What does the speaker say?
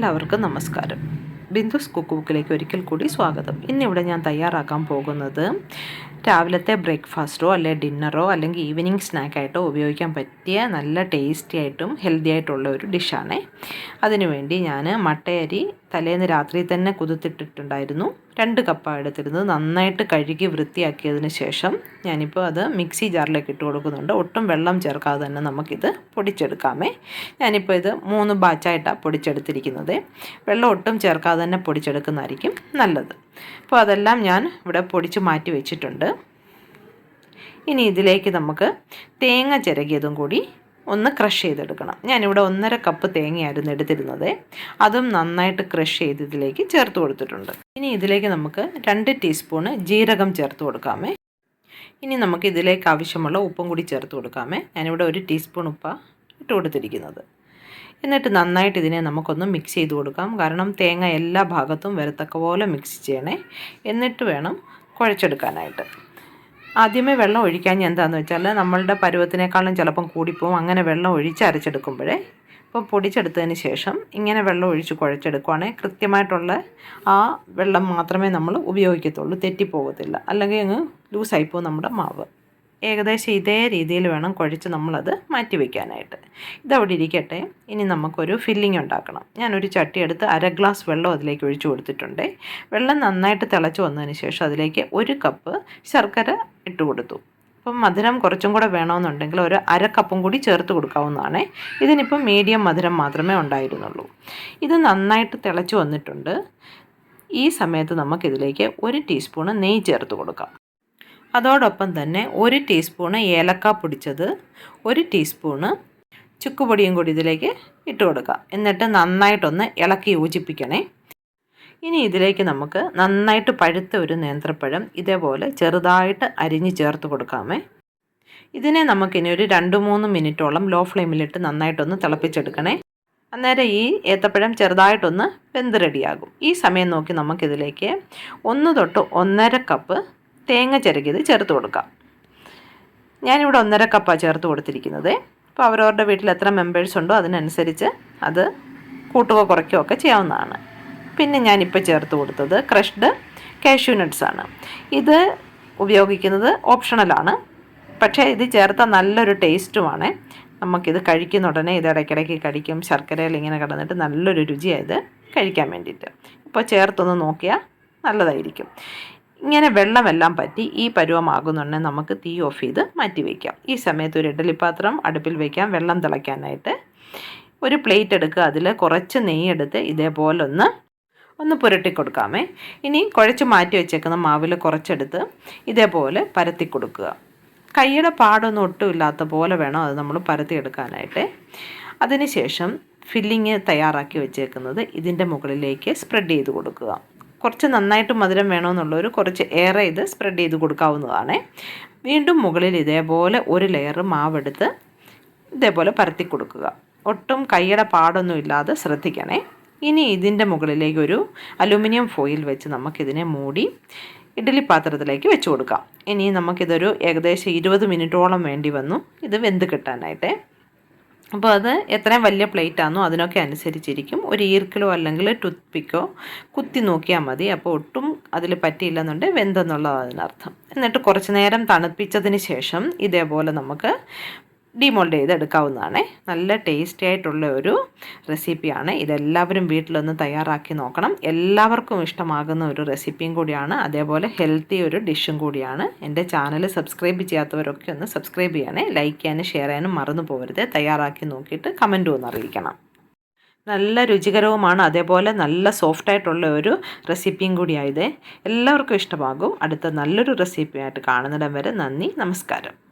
എല്ലാവർക്കും നമസ്കാരം. ബിന്ദുസ് കുക്കുബുക്കിലേക്ക് ഒരിക്കൽ കൂടി സ്വാഗതം. ഇന്നിവിടെ ഞാൻ തയ്യാറാക്കാൻ പോകുന്നത് രാവിലത്തെ ബ്രേക്ക്ഫാസ്റ്റോ അല്ലെ ഡിന്നറോ അല്ലെങ്കിൽ ഈവനിങ് സ്നാക്കായിട്ടോ ഉപയോഗിക്കാൻ പറ്റിയ നല്ല ടേസ്റ്റി ആയിട്ടും ഹെൽത്തി ആയിട്ടുള്ള ഒരു ഡിഷാണ് അതിനുവേണ്ടി ഞാൻ മട്ടയരി തലേന്ന് രാത്രി തന്നെ കുതിർത്തിട്ടിട്ടുണ്ടായിരുന്നു. രണ്ട് കപ്പാണ് എടുത്തിരുന്നത് നന്നായിട്ട് കഴുകി വൃത്തിയാക്കിയതിന് ശേഷം ഞാനിപ്പോൾ അത് മിക്സി ജാറിലേക്ക് ഇട്ട് കൊടുക്കുന്നുണ്ട്. ഒട്ടും വെള്ളം ചേർക്കാതെ തന്നെ നമുക്കിത് പൊടിച്ചെടുക്കാമേ. ഞാനിപ്പോൾ ഇത് മൂന്ന് ബാച്ചായിട്ടാണ് പൊടിച്ചെടുത്തിരിക്കുന്നത്. വെള്ളം ഒട്ടും ചേർക്കാതെ തന്നെ പൊടിച്ചെടുക്കുന്നതായിരിക്കും നല്ലത്. അപ്പോൾ അതെല്ലാം ഞാൻ ഇവിടെ പൊടിച്ച് മാറ്റി വെച്ചിട്ടുണ്ട്. ഇനി ഇതിലേക്ക് നമുക്ക് തേങ്ങ ചിരകിയതും കൂടി ഒന്ന് ക്രഷ് ചെയ്തെടുക്കണം. ഞാനിവിടെ ഒന്നര കപ്പ് തേങ്ങയായിരുന്നു എടുത്തിരുന്നത്. അതും നന്നായിട്ട് ക്രഷ് ചെയ്ത് ഇതിലേക്ക് ചേർത്ത് കൊടുത്തിട്ടുണ്ട്. ഇനി ഇതിലേക്ക് നമുക്ക് രണ്ട് ടീസ്പൂണ് ജീരകം ചേർത്ത് കൊടുക്കാമേ. ഇനി നമുക്ക് ഇതിലേക്ക് ആവശ്യമുള്ള ഉപ്പും കൂടി ചേർത്ത് കൊടുക്കാമേ. ഞാനിവിടെ ഒരു ടീസ്പൂൺ ഉപ്പ ഇട്ട് കൊടുത്തിരിക്കുന്നത്. എന്നിട്ട് നന്നായിട്ട് ഇതിനെ നമുക്കൊന്ന് മിക്സ് ചെയ്ത് കൊടുക്കാം. കാരണം തേങ്ങ എല്ലാ ഭാഗത്തും വരത്തക്ക പോലെ മിക്സ് ചെയ്യണേ. എന്നിട്ട് വേണം കുഴച്ചെടുക്കാനായിട്ട്. ആദ്യമേ വെള്ളം ഒഴിക്കാൻ എന്താണെന്ന് വെച്ചാൽ നമ്മളുടെ പരുവത്തിനേക്കാളും ചിലപ്പം കൂടിപ്പോവും. അങ്ങനെ വെള്ളം ഒഴിച്ച് അരച്ചെടുക്കുമ്പോഴേ ഇപ്പോൾ പൊടിച്ചെടുത്തതിന് ശേഷം ഇങ്ങനെ വെള്ളം ഒഴിച്ച് കുഴച്ചെടുക്കുവാണെങ്കിൽ കൃത്യമായിട്ടുള്ള ആ വെള്ളം മാത്രമേ നമ്മൾ ഉപയോഗിക്കത്തുള്ളൂ തെറ്റിപ്പോകത്തില്ല. അല്ലെങ്കിൽ അങ്ങ് ലൂസായിപ്പോവും നമ്മുടെ മാവ്. ഏകദേശം ഇതേ രീതിയിൽ വേണം കുഴച്ച് നമ്മളത് മാറ്റി വയ്ക്കാനായിട്ട് ഇതവിടെ ഇരിക്കട്ടെ. ഇനി നമുക്കൊരു ഫില്ലിംഗ് ഉണ്ടാക്കണം. ഞാനൊരു ചട്ടി എടുത്ത് അര ഗ്ലാസ് വെള്ളം അതിലേക്ക് ഒഴിച്ചു കൊടുത്തിട്ടുണ്ട്. വെള്ളം നന്നായിട്ട് തിളച്ച് വന്നതിന് ശേഷം അതിലേക്ക് ഒരു കപ്പ് ശർക്കര ഇട്ട് കൊടുത്തു. അപ്പം മധുരം കുറച്ചും കൂടെ വേണമെന്നുണ്ടെങ്കിൽ ഒരു അര കപ്പും കൂടി ചേർത്ത് കൊടുക്കാവുന്നതാണ്. ഇതിനിപ്പം മീഡിയം മധുരം മാത്രമേ ഉണ്ടായിരുന്നുള്ളൂ. ഇത് നന്നായിട്ട് തിളച്ച് വന്നിട്ടുണ്ട്. ഈ സമയത്ത് നമുക്കിതിലേക്ക് ഒരു ടീസ്പൂണ് നെയ്യ് ചേർത്ത് കൊടുക്കാം. അതോടൊപ്പം തന്നെ ഒരു ടീസ്പൂണ് ഏലക്ക പൊടിച്ചത് ഒരു ടീസ്പൂണ് ചുക്കുപൊടിയും കൂടി ഇതിലേക്ക് ഇട്ട് കൊടുക്കുക. എന്നിട്ട് നന്നായിട്ടൊന്ന് ഇളക്കി യോജിപ്പിക്കണേ. ഇനി ഇതിലേക്ക് നമുക്ക് നന്നായിട്ട് പഴുത്ത ഒരു നേന്ത്രപ്പഴം ഇതേപോലെ ചെറുതായിട്ട് അരിഞ്ഞ് ചേർത്ത് കൊടുക്കാമേ. ഇതിനെ നമുക്കിനി ഒരു രണ്ട് മൂന്ന് മിനിറ്റോളം ലോ ഫ്ലെയിമിലിട്ട് നന്നായിട്ടൊന്ന് തിളപ്പിച്ചെടുക്കണേ. അന്നേരം ഈ ഏത്തപ്പഴം ചെറുതായിട്ടൊന്ന് വെന്ത് റെഡിയാകും ഈ സമയം നോക്കി നമുക്കിതിലേക്ക് ഒന്ന് തൊട്ട് ഒന്നര കപ്പ് തേങ്ങ ചിരകിയത് ചേർത്ത് കൊടുക്കാം. ഞാനിവിടെ ഒന്നര കപ്പാണ് ചേർത്ത് കൊടുത്തിരിക്കുന്നത്. അപ്പോൾ അവരവരുടെ വീട്ടിൽ എത്ര മെമ്പേഴ്സ് ഉണ്ടോ അതിനനുസരിച്ച് അത് കൂട്ടുകയോ കുറയ്ക്കുകയോ ഒക്കെ ചെയ്യാവുന്നതാണ്. പിന്നെ ഞാനിപ്പോൾ ചേർത്ത് കൊടുത്തത് ക്രഷ്ഡ് കാഷ്യൂ നട്ട്സ് ആണ്. ഇത് ഉപയോഗിക്കുന്നത് ഓപ്ഷണലാണ് പക്ഷേ ഇത് ചേർത്ത നല്ലൊരു ടേസ്റ്റുമാണ് നമുക്കിത് കഴിക്കുന്ന ഉടനെ ഇത് ഇടയ്ക്കിടയ്ക്ക് കഴിക്കും. ശർക്കരയിൽ ഇങ്ങനെ കിടന്നിട്ട് നല്ലൊരു രുചിയായത് കഴിക്കാൻ വേണ്ടിയിട്ട്. ഇപ്പോൾ ചേർത്തൊന്ന് നോക്കിയാൽ നല്ലതായിരിക്കും. ഇങ്ങനെ വെള്ളമെല്ലാം പറ്റി ഈ പരുവമാകുന്നുണ്ടെങ്കിൽ നമുക്ക് തീ ഓഫ് ചെയ്ത് മാറ്റി വയ്ക്കാം ഈ സമയത്ത് ഒരു ഇഡലിപ്പാത്രം അടുപ്പിൽ വയ്ക്കാം വെള്ളം തിളയ്ക്കാനായിട്ട് ഒരു പ്ലേറ്റ് എടുക്കുക. അതിൽ കുറച്ച് നെയ്യ് എടുത്ത് ഇതേപോലെ ഒന്ന് ഒന്ന് പുരട്ടി കൊടുക്കാമേ. ഇനി കുഴച്ച് മാറ്റി വെച്ചേക്കുന്ന മാവിൽ കുറച്ചെടുത്ത് ഇതേപോലെ പരത്തി കൊടുക്കുക. കൈയുടെ പാടൊന്നും ഒട്ടുമില്ലാത്ത പോലെ വേണം അത് നമ്മൾ പരത്തിയെടുക്കാനായിട്ട് അതിനുശേഷം ഫില്ലിങ് തയ്യാറാക്കി വെച്ചേക്കുന്നത് ഇതിന്റെ മുകളിലേക്ക് സ്പ്രെഡ് ചെയ്ത് കൊടുക്കുക. കുറച്ച് നന്നായിട്ട് മധുരം വേണമെന്നുള്ളവർ കുറച്ച് ഏറെ ഇത് സ്പ്രെഡ് ചെയ്ത് കൊടുക്കാവുന്നതാണ്. വീണ്ടും മുകളിൽ ഇതേപോലെ ഒരു ലെയർ മാവെടുത്ത് ഇതേപോലെ പരത്തി കൊടുക്കുക. ഒട്ടും കൈയുടെ പാടൊന്നും ഇല്ലാതെ ശ്രദ്ധിക്കണേ. ഇനി ഇതിന്റെ മുകളിലേക്ക് ഒരു അലുമിനിയം ഫോയിൽ വെച്ച് നമുക്കിതിനെ മൂടി ഇഡ്ഡലി പാത്രത്തിലേക്ക് വെച്ച് കൊടുക്കാം. ഇനി നമുക്കിതൊരു ഏകദേശം ഇരുപത് മിനിറ്റോളം വേണ്ടി വന്നു. ഇത് വെന്ത് കിട്ടാനായിട്ട്. അപ്പോൾ അത് എത്ര വലിയ പ്ലേറ്റ് ആണോ അതിനൊക്കെ അനുസരിച്ചിരിക്കും. ഒരു ഈർക്കിലോ അല്ലെങ്കിൽ ടൂത്ത് പിക്കോ കുത്തി നോക്കിയാൽ മതി. അപ്പോൾ ഒട്ടും അതിൽ പറ്റിയില്ലെന്നുണ്ടെങ്കിൽ വെന്തെന്നുള്ളതാണ് അതിനർത്ഥം. എന്നിട്ട് കുറച്ച് നേരം തണുപ്പിച്ചതിന് ശേഷം ഇതേപോലെ നമുക്ക് ഡിമോൾഡ് ചെയ്ത് എടുക്കാവുന്നതാണ് നല്ല ടേസ്റ്റി ആയിട്ടുള്ള ഒരു റെസിപ്പിയാണ് ഇതെല്ലാവരും വീട്ടിലൊന്ന് തയ്യാറാക്കി നോക്കണം. എല്ലാവർക്കും ഇഷ്ടമാകുന്ന ഒരു റെസിപ്പിയും കൂടിയാണ്. അതേപോലെ ഹെൽത്തി ഒരു ഡിഷും കൂടിയാണ്. എന്റെ ചാനൽ സബ്സ്ക്രൈബ് ചെയ്യാത്തവരൊക്കെ ഒന്ന് സബ്സ്ക്രൈബ് ചെയ്യണേ ലൈക്ക് ചെയ്യാനും ഷെയർ ചെയ്യാനും മറന്നു പോകരുത് തയ്യാറാക്കി നോക്കിയിട്ട് കമന്റും ഒന്ന് അറിയിക്കണം. നല്ല രുചികരവുമാണ്. അതേപോലെ നല്ല സോഫ്റ്റായിട്ടുള്ള ഒരു റെസിപ്പിയും കൂടിയായത് എല്ലാവർക്കും ഇഷ്ടമാകും. അടുത്ത നല്ലൊരു റെസിപ്പിയായിട്ട് കാണുന്നിടം വരെ നന്ദി നമസ്കാരം.